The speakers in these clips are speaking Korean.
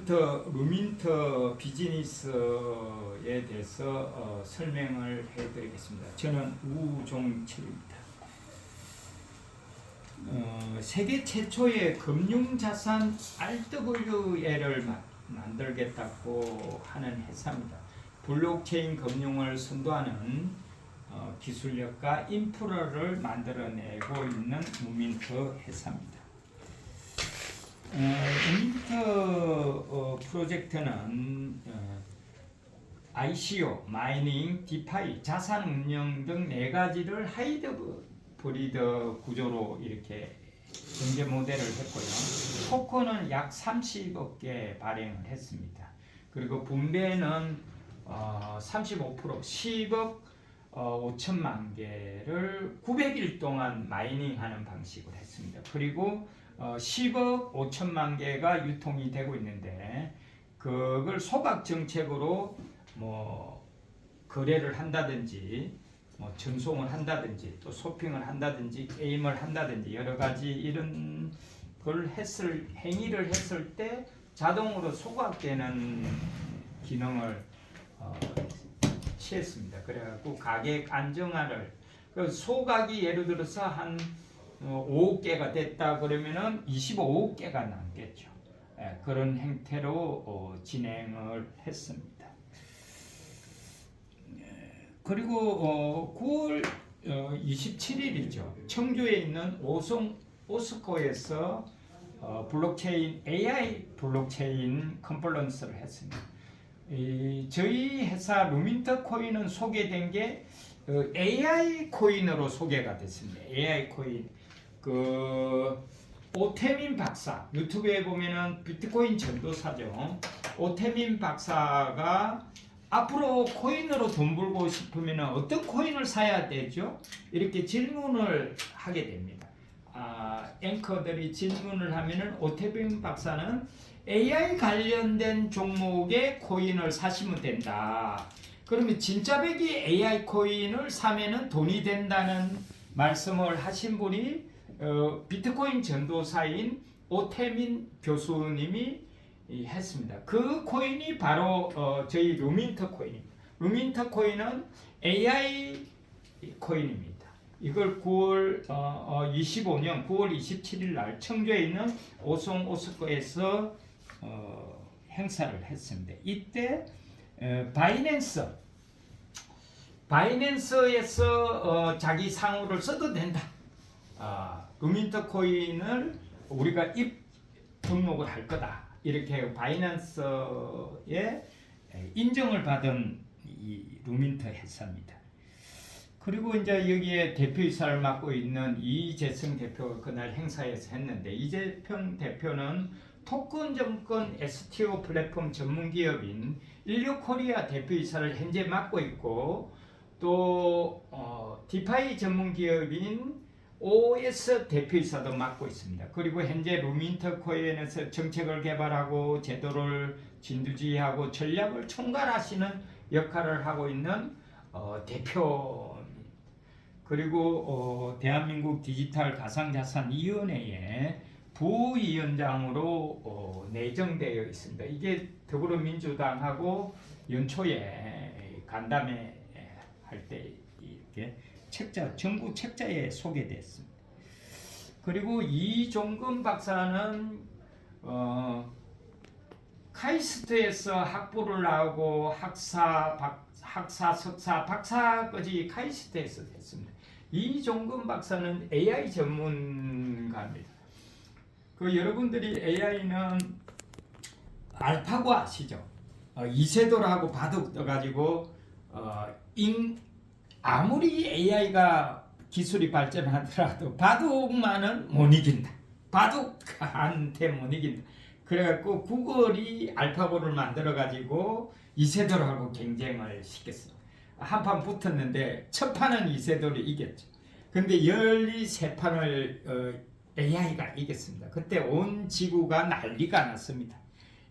부터 루민터 비즈니스에 대해서 어, 설명을 해드리겠습니다. 저는 우종철입니다. 어, 세계 최초의 금융자산 마- 만들겠다고 하는 회사입니다. 블록체인 금융을 선도하는 어, 기술력과 인프라를 만들어내고 있는 무민터 회사입니다. 어, 무민터 어, 프로젝트는 어, ICO, 마이닝, 디파이, 자산 운영 등네 가지를 하이브리드 구조로 이렇게 전개 모델을 했고요. 토큰은 약 30억 개 발행을 했습니다. 그리고 분배는 어, 35% 10억 어, 5천만 개를 900일 동안 마이닝하는 방식으로 했습니다. 그리고 어, 10억 5천만 개가 유통이 되고 있는데 그걸 소각 정책으로 뭐 거래를 한다든지 뭐 전송을 한다든지 또 쇼핑을 한다든지 게임을 한다든지 여러 가지 이런 걸 했을 행위를 했을 때 자동으로 소각되는 기능을 어, 취했습니다. 그래갖고 가격 안정화를 그 소각이 예를 들어서 한 어, 5억 개가 됐다 그러면은 25억 개가 남겠죠. 예, 그런 행태로 어, 진행을 했습니다. 예, 그리고 어, 9월 어, 27일이죠. 청주에 있는 오송 오스코에서 어, 블록체인 AI 블록체인 컨퍼런스를 했습니다. 이, 저희 회사 루민터 코인은 소개된 게 어, AI 코인으로 소개가 됐습니다. AI 코인 그 오태민 박사 유튜브에 보면은 비트코인 전도사죠. 오태민 박사가 앞으로 코인으로 돈 벌고 싶으면 어떤 코인을 사야 되죠? 이렇게 질문을 하게 됩니다. 아, 앵커들이 질문을 하면은 오태빈 박사는 AI 관련된 종목의 코인을 사시면 된다. 그러면 진짜 백이 AI 코인을 사면은 돈이 된다는 말씀을 하신 분이 어, 비트코인 전도사인 오태민 교수님이 이, 했습니다. 그 코인이 바로 어, 저희 루민터 코인입니다. 루민터 코인은 AI 코인입니다. 이걸 9월 어, 어, 25년 9월 27일 날 청주에 있는 오송 오스코에서 어, 행사를 했습니다. 이때 어, 바이낸스 바이낸스에서 어, 자기 상호를 써도 된다. 아, 루민터 코인을 우리가 입 등록을 할 거다. 이렇게 바이낸스에 인정을 받은 이 루민터 회사입니다. 그리고 이제 여기에 대표이사를 맡고 있는 이재성 대표가 그날 행사에서 했는데 이재평 대표는 토큰 정권 STO 플랫폼 전문 기업인 인류코리아 대표이사를 현재 맡고 있고 또 어, 디파이 전문 기업인 OS 대표이사도 맡고 있습니다. 그리고 현재 루민터 코인에서 정책을 개발하고 제도를 진두지휘하고 전략을 총괄하시는 역할을 하고 있는 어, 대표 그리고 어, 대한민국 디지털 가상자산위원회에 부위원장으로 어, 내정되어 있습니다. 이게 더불어민주당하고 연초에 간담회 할 때 이렇게 책자 정부 책자에 소개됐습니다. 그리고 이종근 박사는 어, 카이스트에서 학부를 나오고 학사, 박, 학사, 석사, 박사까지 카이스트에서 됐습니다. 이종근 박사는 AI 전문가입니다. 그 여러분들이 AI는 알파고 아시죠? 어, 이세돌하고 바둑 떠가지고 어, 인, 아무리 AI가 기술이 발전하더라도 바둑만은 못 이긴다. 바둑한테 못 이긴다. 그래갖고 구글이 알파고를 만들어가지고 이세돌하고 경쟁을 시켰어. 한 판 붙었는데 첫 판은 이세돌이 이겼죠. 근데 13판을 어, AI가 이겼습니다. 그때 온 지구가 난리가 났습니다.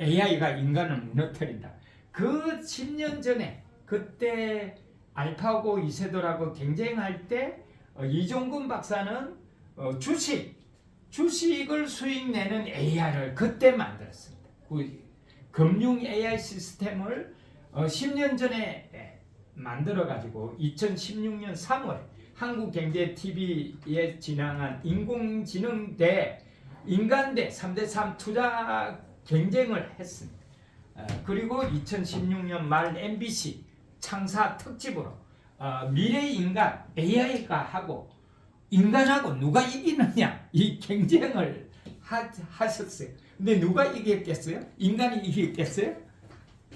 AI가 인간을 무너뜨린다. 그 10년 전에 그때 알파고 이세돌하고 경쟁할 때 어, 이종근 박사는 어, 주식 주식을 수익 내는 AI를 그때 만들었습니다. 그 금융 AI 시스템을 어, 10년 전에 에, 만들어 가지고 2016년 3월 한국경제TV에 진행한 인공지능 대 인간 대 3대3 투자 경쟁을 했습니다. 어, 그리고 2016년 말 MBC 창사 특집으로 어, 미래 인간 AI가 하고 인간하고 누가 이기느냐 이 경쟁을 하, 하셨어요. 근데 누가 이겼겠어요? 인간이 이겼겠어요?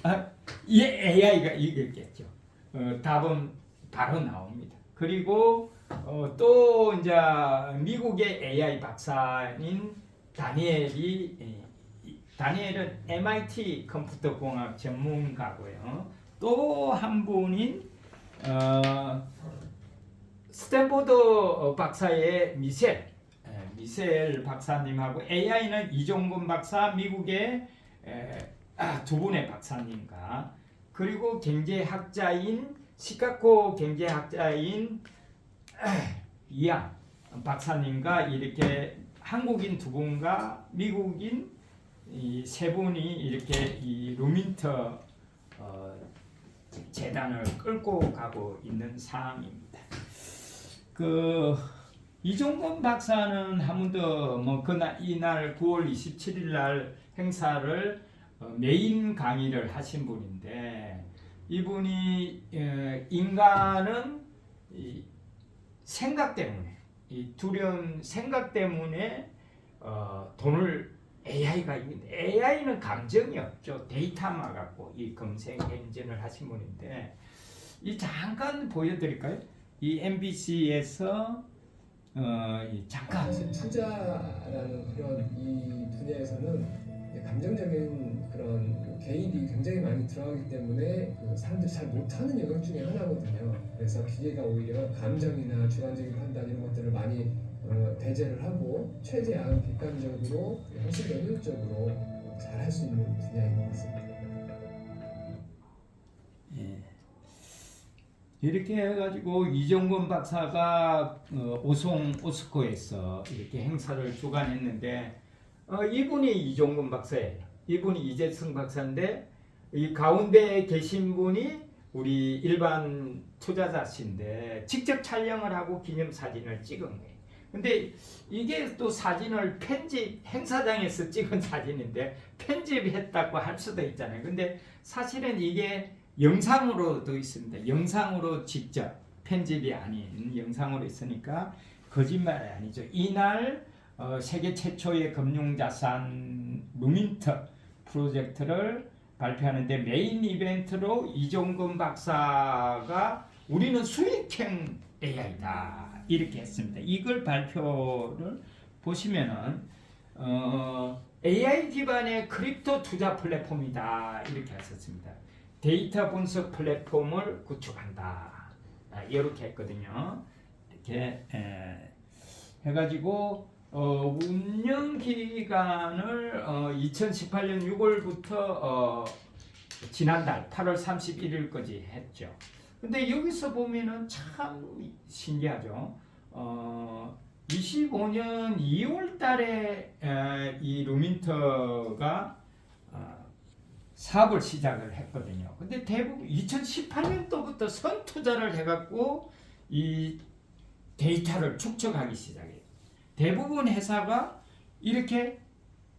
아, 이 AI가 이겼겠죠. 어, 답은 바로 나옵니다. 그리고 어, 또 이제 미국의 AI 박사인 다니엘이 다니엘은 MIT 컴퓨터 공학 전문가고요. 또 한 분인 어, 스탠포드 어, 박사의 미셀 에, 미셀 박사님하고 AI는 이종근 박사 미국의 에, 아, 두 분의 박사님과 그리고 경제학자인 시카고 경제학자인 에, 이양 박사님과 이렇게 한국인 두 분과 미국인 이 세 분이 이렇게 이 루민터 어, 재단을 끌고 가고 있는 상황입니다. 그 이종건 박사는 한 번도 뭐 그날 이날 9월 27일 날 행사를 어, 메인 강의를 하신 분인데 이분이 어, 인간은 이 생각 때문에 이 두려운 생각 때문에 어, 돈을 AI가 AI는 감정이 없죠 데이터만 갖고 이 검색 엔진을 하신 분인데 이 잠깐 보여드릴까요? 이 MBC에서 어, 이 잠깐 사실 투자라는 그런 이 분야에서는 감정적인 그런 개입이 굉장히 많이 들어가기 때문에 그 사람들이 잘 못하는 영역 중에 하나거든요. 그래서 기계가 오히려 감정이나 주관적인 판단 이런 것들을 많이 어, 배제를 하고 최대한 객관적으로 훨씬 더 효율적으로 잘 할 수 있는 분야인 것 같습니다. 예. 이렇게 해가지고 이정권 박사가 어, 오송 오스코에서 이렇게 행사를 주관했는데 어, 이분이 이종근 박사예요. 이분이 이재승 박사인데 이 가운데 계신 분이 우리 일반 투자자신데 직접 촬영을 하고 기념 사진을 찍은 거예요. 근데 이게 또 사진을 편집 행사장에서 찍은 사진인데 편집했다고 할 수도 있잖아요. 근데 사실은 이게 영상으로도 있습니다. 영상으로 직접 편집이 아닌 영상으로 있으니까 거짓말이 아니죠. 이날 어, 세계 최초의 금융자산 루민터 프로젝트를 발표하는데 메인 이벤트로 이종근 박사가 우리는 수익형 AI다 이렇게 했습니다. 이걸 발표를 보시면은 어, AI 기반의 크립토 투자 플랫폼이다 이렇게 했었습니다. 데이터 분석 플랫폼을 구축한다. 아, 이렇게 했거든요. 이렇게 에, 해가지고 어, 운영 기간을 어, 2018년 6월부터 어, 지난달 8월 31일까지 했죠. 근데 여기서 보면은 참 신기하죠. 어, 25년 2월 달에 에, 이 루민터가 어, 사업을 시작을 했거든요. 근데 대부분 2018년도부터 선 투자를 해갖고 이 데이터를 축적하기 시작해요. 대부분 회사가 이렇게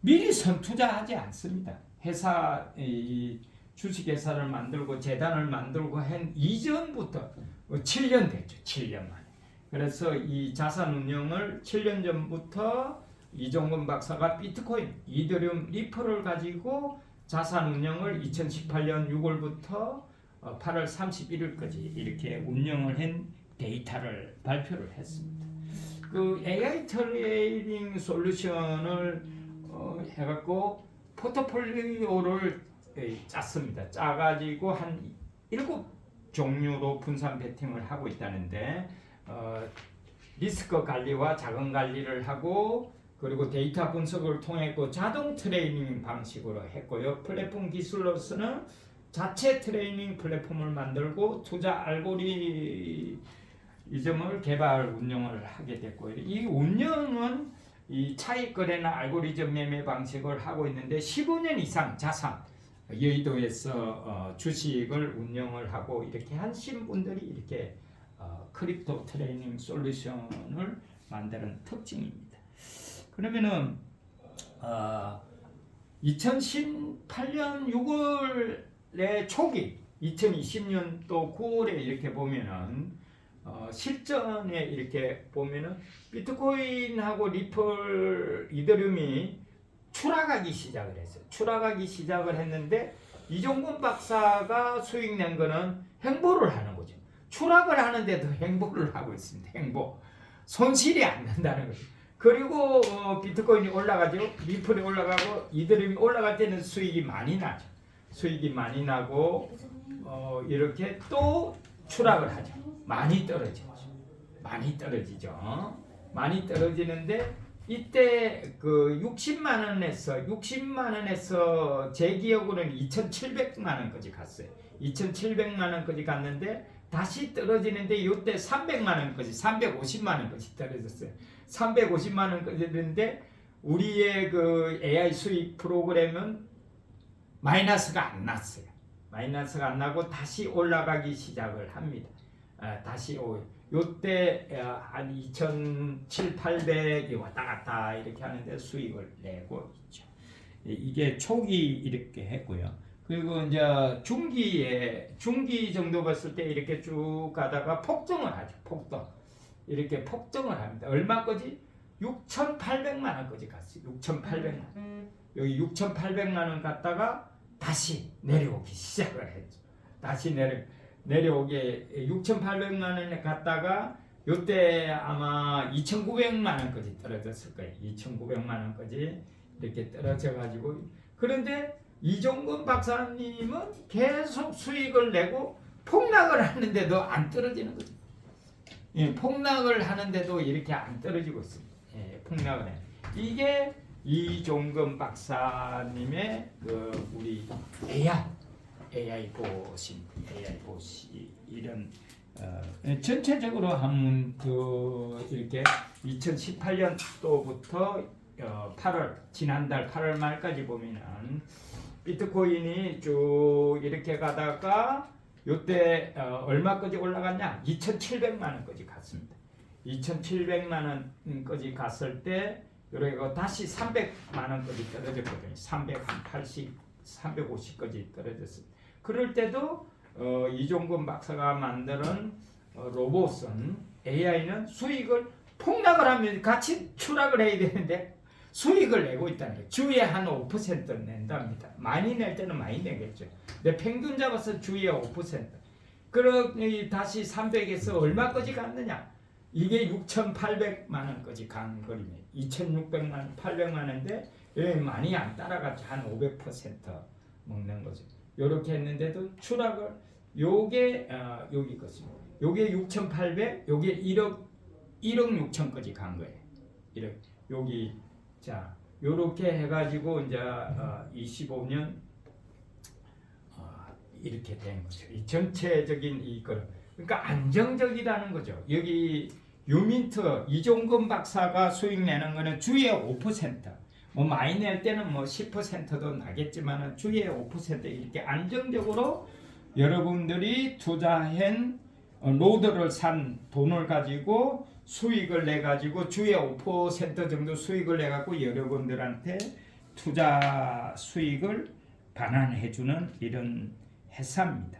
미리 선 투자하지 않습니다. 회사 이 주식 회사를 만들고 재단을 만들고 한 이전부터 7년 됐죠. 7년 만에. 그래서 이 자산 운영을 7년 전부터 이종근 박사가 비트코인, 이더리움, 리플을 가지고 자산 운영을 2018년 6월부터 8월 31일까지 이렇게 운영을 한 데이터를 발표를 했습니다. 그 AI 트레이딩 솔루션을 어, 해갖고 포트폴리오를 에, 짰습니다. 짜가지고 한 일곱 종류로 분산 베팅을 하고 있다는데 어, 리스크 관리와 자금 관리를 하고 그리고 데이터 분석을 통했고 자동 트레이닝 방식으로 했고요. 플랫폼 기술로서는 자체 트레이닝 플랫폼을 만들고 투자 알고리즘을 개발 운영을 하게 됐고요. 이 운영은 이 차익 거래나 알고리즘 매매 방식을 하고 있는데 15년 이상 자산 여의도에서 어, 주식을 운영을 하고 이렇게 하신 분들이 이렇게 어, 크립토 트레이닝 솔루션을 만드는 특징입니다. 그러면은 어, 2018년 6월의 초기, 2020년도 9월에 이렇게 보면은 어, 실전에 이렇게 보면은 비트코인하고 리플, 이더리움이 추락하기 시작을 했어요. 추락하기 시작을 했는데 이종근 박사가 수익 낸 거는 행보를 하는 거죠. 추락을 하는데도 행보를 하고 있습니다. 행보. 손실이 안 난다는 거죠. 그리고 어, 비트코인이 올라가죠. 리플이 올라가고 이더리움이 올라갈 때는 수익이 많이 나죠. 수익이 많이 나고 어, 이렇게 또 추락을 하죠. 많이 떨어지죠. 많이 떨어지죠. 많이 떨어지는데 이때 그 60만 원에서 60만 원에서 제 기억으로는 2,700만 원까지 갔어요. 2,700만 원까지 갔는데 다시 떨어지는데 이때 300만 원까지 350만 원까지 떨어졌어요. 350만 원까지 됐는데 우리의 그 AI 수익 프로그램은 마이너스가 안 났어요. 마이너스가 안 나고 다시 올라가기 시작을 합니다. 아, 다시 오 요때 어, 한 2,700, 800이 왔다 갔다 이렇게 하는데 수익을 내고 있죠. 이- 이게 초기 이렇게 했고요. 그리고 이제 중기에 중기 정도 봤을 때 이렇게 쭉 가다가 폭등을 하죠. 폭등. 이렇게 폭등을 합니다. 얼마까지? 6,800만 원까지 갔어요. 6,800만 원. 여기 6,800만 원 갔다가 다시 내려오기 시작을 했죠. 다시 내려 내려오게 6,800만 원에 갔다가 요때 아마 2,900만 원까지 떨어졌을 거예요. 2,900만 원까지 이렇게 떨어져 가지고 그런데 이종근 박사님은 계속 수익을 내고 폭락을 하는데도 안 떨어지는 거죠. 예, 폭락을 하는데도 이렇게 안 떨어지고 있습니다. 예, 폭락을 해. 이게 이종근 박사님의 그 우리 AI AI 보신 AI 보시 이런 어, 전체적으로 한 그 이렇게 2018년도부터 어, 8월 지난달 8월 말까지 보면은 비트코인이 쭉 이렇게 가다가 요때 어, 얼마까지 올라갔냐? 2,700만 원까지 갔습니다. 2,700만 원까지 갔을 때 요래가 다시 300만 원까지 떨어졌거든요. 380, 350까지 떨어졌습니다. 그럴 때도 어, 이종근 박사가 만드는 어, 로봇은 AI는 수익을 폭락을 하면 같이 추락을 해야 되는데 수익을 내고 있다는 거예요. 주에 한 5% 낸답니다. 많이 낼 때는 많이 내겠죠. 근데 평균 잡아서 주에 5%. 그럼 이 다시 300에서 얼마까지 갔느냐? 이게 6,800만 원까지 간 거리네. 2,600만 원, 800만 원인데 예, 많이 안 따라갔죠. 한 500% 먹는 거죠. 요렇게 했는데도 추락을 요게 어, 여기 것입니다. 요게 6,800, 요게 1억 1억 6천까지 간 거예요. 1억 여기 자 요렇게 해가지고 이제 어, 25년 어, 이렇게 된 거죠. 이 전체적인 이걸 그러니까 안정적이라는 거죠. 여기 유민트 이종근 박사가 수익 내는 거는 주에 5%. 뭐 많이 낼 때는 뭐 10%도 나겠지만은 주에 5% 이렇게 안정적으로 여러분들이 투자한 어, 로드를 산 돈을 가지고 수익을 내 가지고 주에 5% 정도 수익을 내 갖고 여러분들한테 투자 수익을 반환해 주는 이런 회사입니다.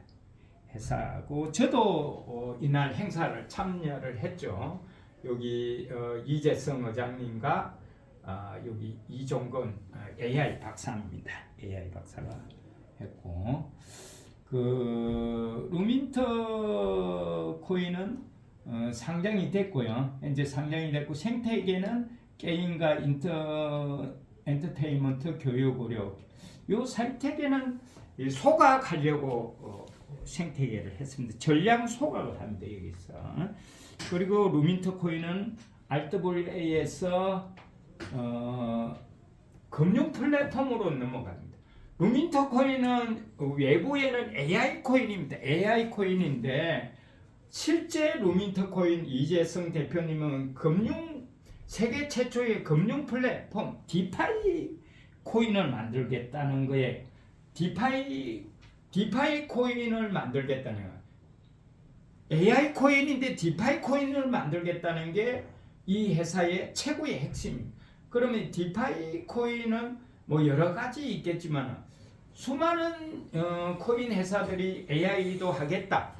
회사고 저도 어, 이날 행사를 참여를 했죠. 여기 어, 이재성 의장님과 아, 여기 이종건 아, AI 박사입니다. AI 박사가 했고 그 루민터 코인은 어, 상장이 됐고요. 현재 상장이 됐고 생태계는 게임과 인터 엔터테인먼트 교육 의료 요 생태계는 이 소각하려고 어, 생태계를 했습니다. 전량 소각을 합니다 여기서 그리고 루민터 코인은 RWA에서 어, 금융 플랫폼으로 넘어갑니다. 루민터 코인은 외부에는 AI 코인입니다. AI 코인인데 실제 루민터 코인 이재성 대표님은 금융 세계 최초의 금융 플랫폼 디파이 코인을 만들겠다는 거에 디파이 디파이 코인을 만들겠다는 거야. AI 코인인데 디파이 코인을 만들겠다는 게 이 회사의 최고의 핵심입니다. 그러면 디파이 코인은 뭐 여러 가지 있겠지만 수많은 어, 코인 회사들이 AI도 하겠다.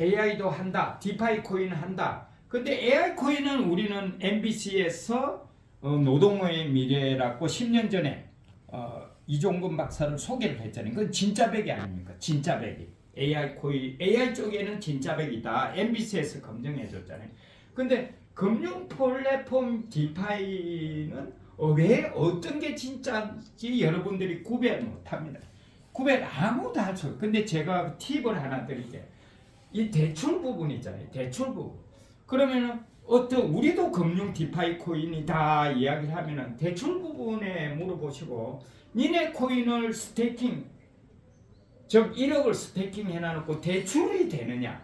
AI도 한다. 디파이 코인 한다. 근데 AI 코인은 우리는 MBC에서 어, 노동의 미래라고 10년 전에 어, 이종근 박사를 소개를 했잖아요. 그건 진짜 백이 아닙니까? 진짜 백이. AI 코인, AI 쪽에는 진짜 백이다. MBC에서 검증해 줬잖아요. 근데 금융 플랫폼 디파이는 어, 왜 어떤 게 진짜인지 여러분들이 구별 못 합니다. 구별 아무도 할수 없어요. 근데 제가 팁을 하나 드릴게요. 이 대출 부분 있잖아요. 대출 부분. 그러면은 어떤 우리도 금융 디파이 코인이다 이야기를 하면은 대출 부분에 물어보시고 니네 코인을 스테이킹 즉 1억을 스테이킹 해놔놓고 대출이 되느냐?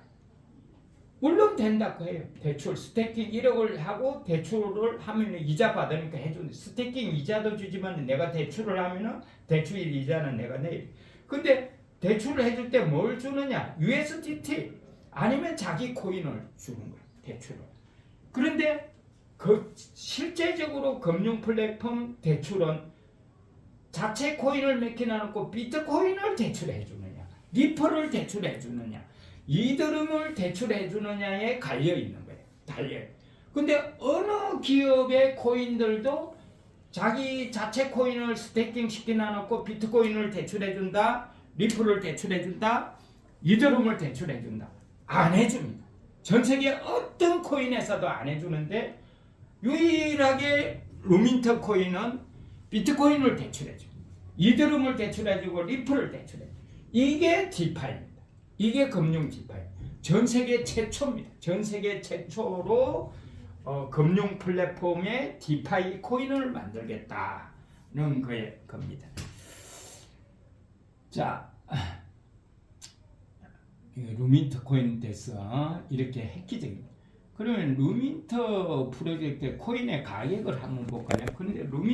물론 된다고 해요. 대출 스테이킹 1억을 하고 대출을 하면 이자 받으니까 해주는 스테이킹 이자도 주지만 내가 대출을 하면은 대출 이자는 내가 내. 근데 대출을 해줄 때 뭘 주느냐? USDT 아니면 자기 코인을 주는 거야. 대출을. 그런데 그 실제적으로 금융 플랫폼 대출은 자체 코인을 맡겨놔놓고 비트코인을 대출해 주느냐, 리퍼를 대출해 주느냐, 이더름을 대출해 주느냐에 갈려 있는 거예요. 달려. 근데 어느 기업의 코인들도 자기 자체 코인을 스테이킹 시켜놔놓고 비트코인을 대출해 준다, 리퍼를 대출해 준다, 이더름을 대출해 준다. 안 해줍니다. 전 세계 어떤 코인에서도 안 해주는데 유일하게 루민터 코인은 비트코인을 대출해 줘. 이더름을 대출해 주고 리플을 대출해. 이게 디파이입니다. 이게 금융 디파이. 전 세계 최초입니다. 전 세계 최초로 어, 금융 플랫폼에 디파이 코인을 만들겠다는 거의 겁니다. 자, 이 루민터 코인 됐어. 이렇게 획기적입니다. 그러면 루민터 프로젝트 코인의 가격을 한번 볼까요? 그런데 루민